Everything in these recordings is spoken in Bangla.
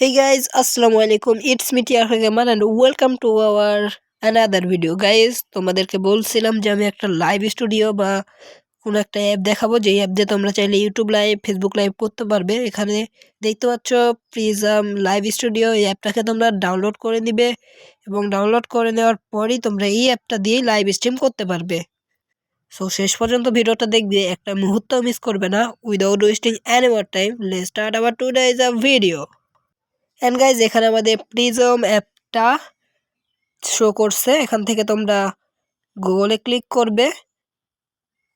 Hey guys, Assalamu alaikum. It's me Tia Gamer and welcome to our another video. Guys, তোমাদেরকে বলছিলাম যে আমি একটা লাইভ স্টুডিও বা কোনো একটা অ্যাপ দেখাবো। যে অ্যাপ দিয়ে তোমরা চাইলে ইউটিউব লাইভ ফেসবুক লাইভ করতে পারবে। এখানে দেখতে পাচ্ছ প্রিজম লাইভ স্টুডিও এই অ্যাপটাকে তোমরা ডাউনলোড করে নিবে এবং ডাউনলোড করে নেওয়ার পরই তোমরা এই অ্যাপটা দিয়েই লাইভ স্ট্রিম করতে পারবে। সো শেষ পর্যন্ত ভিডিওটা দেখবে একটা মুহূর্ত মিস করবে না। Without wasting any more time let start our today is a video and guys এখানে আমাদের প্রিজম অ্যাপটা শো করছে। এখান থেকে তোমরা গুগলে ক্লিক করবে।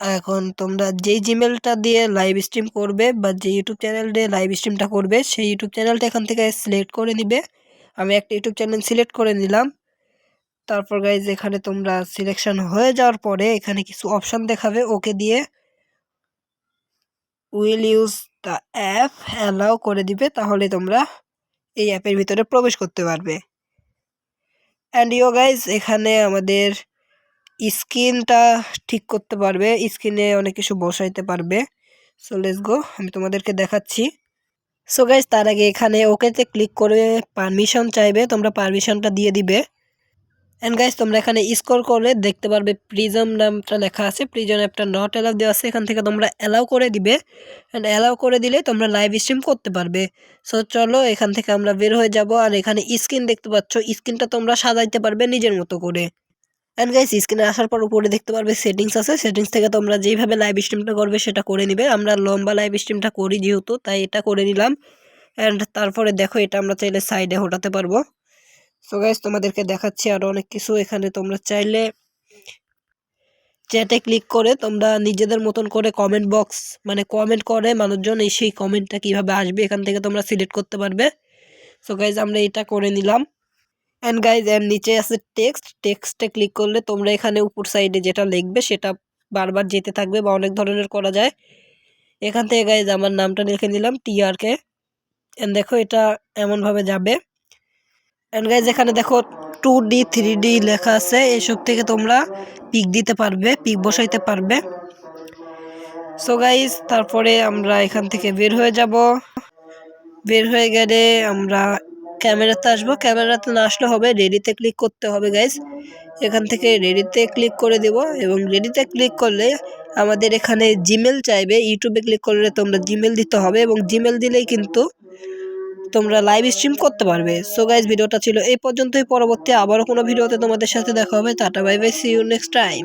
এখন তোমরা যেই জিমেলটা দিয়ে লাইভ স্ট্রিম করবে বা যে ইউটিউব চ্যানেল দিয়ে লাইভ স্ট্রিমটা করবে, সেই ইউটিউব চ্যানেলটা এখান থেকে সিলেক্ট করে নিবে। আমি একটা ইউটিউব চ্যানেল সিলেক্ট করে নিলাম। তারপর গাইজ এখানে তোমরা সিলেকশন হয়ে যাওয়ার পরে এখানে কিছু অপশান দেখাবে ওকে দিয়ে। Will use the app allow করে দিবে। তাহলে তোমরা এই অ্যাপের ভিতরে প্রবেশ করতে পারবে। অ্যান্ড ইউ গাইজ এখানে আমাদের স্ক্রিনটা ঠিক করতে পারবে। স্ক্রিনে অনেক কিছু বসাইতে পারবে। সো লেটস গো আমি তোমাদেরকে দেখাচ্ছি। সো গাইজ তার আগে এখানে ওকেতে ক্লিক করে পারমিশন চাইবে। তোমরা পারমিশনটা দিয়ে দিবে। অ্যান্ড গাইজ তোমরা এখানে স্কোর করে দেখতে পারবে প্রিজম নামটা লেখা আছে। প্রিজম অ্যাপটা নট অ্যালাউ দেওয়া আছে। এখান থেকে তোমরা অ্যালাউ করে দিবে। অ্যান্ড অ্যালাউ করে দিলে তোমরা লাইভ স্ট্রিম করতে পারবে। সো চলো এখান থেকে আমরা বের হয়ে যাব। আর এখানে স্ক্রিন দেখতে পাচ্ছ। স্ক্রিনটা তোমরা সাজাইতে পারবে নিজের মতো করে। অ্যান্ড গাইস স্ক্রিনে আসার পর উপরে দেখতে পারবে সেটিংস আছে। সেটিংস থেকে তোমরা যেইভাবে লাইভ স্ট্রিমটা করবে সেটা করে নিবে। আমরা লম্বা লাইভ স্ট্রিমটা করি যেহেতু, তাই এটা করে নিলাম। অ্যান্ড তারপরে দেখো, এটা আমরা চাইলে সাইডে হটাতে পারব। সো গাইজ তোমাদেরকে দেখাচ্ছি আরও অনেক কিছু। এখানে তোমরা চাইলে চ্যাটে ক্লিক করে তোমরা নিজেদের মতন করে কমেন্ট বক্স মানে কমেন্ট করে মানুষজন এই সেই কমেন্টটা কীভাবে আসবে, এখান থেকে তোমরা সিলেক্ট করতে পারবে। সো গাইজ আমরা এটা করে নিলাম। অ্যান্ড গাইজ এর নিচে আছে টেক্সট টেক্সটে ক্লিক করলে তোমরা এখানে উপর সাইডে যেটা লিখবে, সেটা বারবার যেতে থাকবে বা অনেক ধরনের করা যায়। এখান থেকে গাইজ আমার নামটা লিখে নিলাম টিআরকে অ্যান্ড দেখো, এটা এমনভাবে যাবে। অ্যান্ড গাইজ এখানে দেখো টু ডি থ্রি ডি লেখা আছে। এসব থেকে তোমরা পিক দিতে পারবে পিক বসাইতে পারবে। সো গাইজ তারপরে আমরা এখান থেকে বের হয়ে যাব। বের হয়ে গেলে আমরা ক্যামেরাতে আসব। ক্যামেরাতে না আসলে হবে রেডিতে ক্লিক করতে হবে গাইজ এখান থেকে রেডিতে ক্লিক করে দেব এবং রেডিতে ক্লিক করলে আমাদের এখানে জিমেল চাইবে। ইউটিউবে ক্লিক করলে তোমরা জিমেল দিতে হবে এবং জিমেল দিলেই কিন্তু তোমরা লাইভ স্ট্রিম করতে পারবে। সো গাইজ ভিডিওটা ছিল এই পর্যন্তই। পরবর্তী আবারও কোনো ভিডিওতে তোমাদের সাথে দেখা হবে। Tata bye bye see you next time